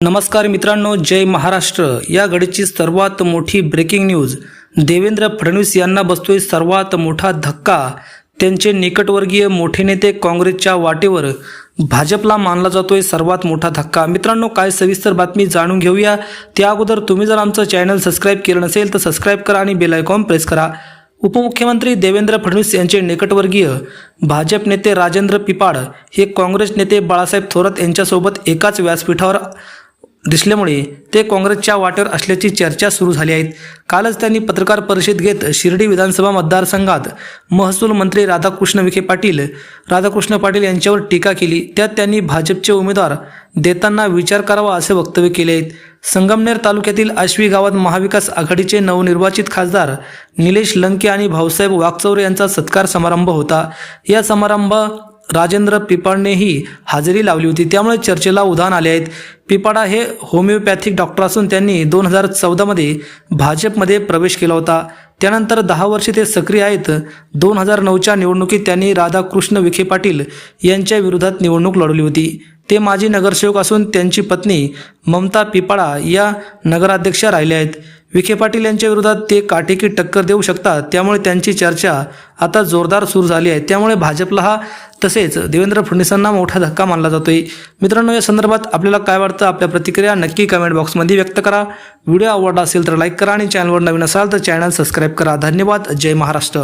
नमस्कार मित्रांनो जय महाराष्ट्र. या घडीची सर्वात मोठी ब्रेकिंग न्यूज देवेंद्र फडणवीस यांना बसतोय सर्वात मोठा धक्का. त्यांचे निकटवर्गीय मोठे नेते काँग्रेसच्या वाटेवर. भाजपला मानला जातोय सर्वात मोठा धक्का. मित्रांनो काय सविस्तर बातमी जाणून घेऊया. त्या अगोदर तुम्ही जर आमचं चॅनल सबस्क्राईब केलं नसेल तर सबस्क्राईब करा आणि बेल आयकॉन प्रेस करा. उपमुख्यमंत्री देवेंद्र फडणवीस यांचे निकटवर्गीय भाजप नेते राजेंद्र पिपाड हे काँग्रेस नेते बाळासाहेब थोरात यांच्यासोबत एकाच व्यासपीठावर दिसल्यामुळे ते काँग्रेसच्या वाटेवर असल्याची चर्चा सुरू झाली आहेत कालच त्यांनी पत्रकार परिषद घेत शिर्डी विधानसभा मतदारसंघात महसूल मंत्री राधाकृष्ण विखे पाटील राधाकृष्ण पाटील यांच्यावर टीका केली. त्यात त्यांनी भाजपचे उमेदवार देताना विचार करावा असे वक्तव्य केले आहेत. संगमनेर तालुक्यातील आश्वी गावात महाविकास आघाडीचे नवनिर्वाचित खासदार निलेश लंके आणि भाऊसाहेब वागचौरे यांचा सत्कार समारंभ होता. या समारंभ राजेंद्र पिपाळनेही हजेरी लावली होती. त्यामुळे चर्चेला उधाण आले आहेत. पिपाडा हे होमिओपॅथिक डॉक्टर असून त्यांनी दोन हजार चौदामध्ये भाजपमध्ये प्रवेश केला होता. त्यानंतर दहा वर्षे ते सक्रिय आहेत. दोन हजार नऊच्या निवडणुकीत त्यांनी राधाकृष्ण विखे पाटील यांच्या विरोधात निवडणूक लढवली होती. ते माजी नगरसेवक असून त्यांची पत्नी ममता पिपाळा या नगराध्यक्षा राहिल्या आहेत. विखे पाटील यांच्या विरोधात ते काटेकी टक्कर देऊ शकतात त्यामुळे त्यांची चर्चा आता जोरदार सुरू झाली आहे. त्यामुळे भाजपला हा तसेच देवेंद्र फडणवीसांना मोठा धक्का मानला जातोय. मित्रांनो या संदर्भात आपल्याला काय वाटतं? आपल्या प्रतिक्रिया नक्की कमेंट बॉक्समध्ये व्यक्त करा. व्हिडिओ आवडला असेल तर लाईक करा आणि चॅनलवर नवीन असाल तर चॅनल सबस्क्राईब करा. धन्यवाद. जय महाराष्ट्र.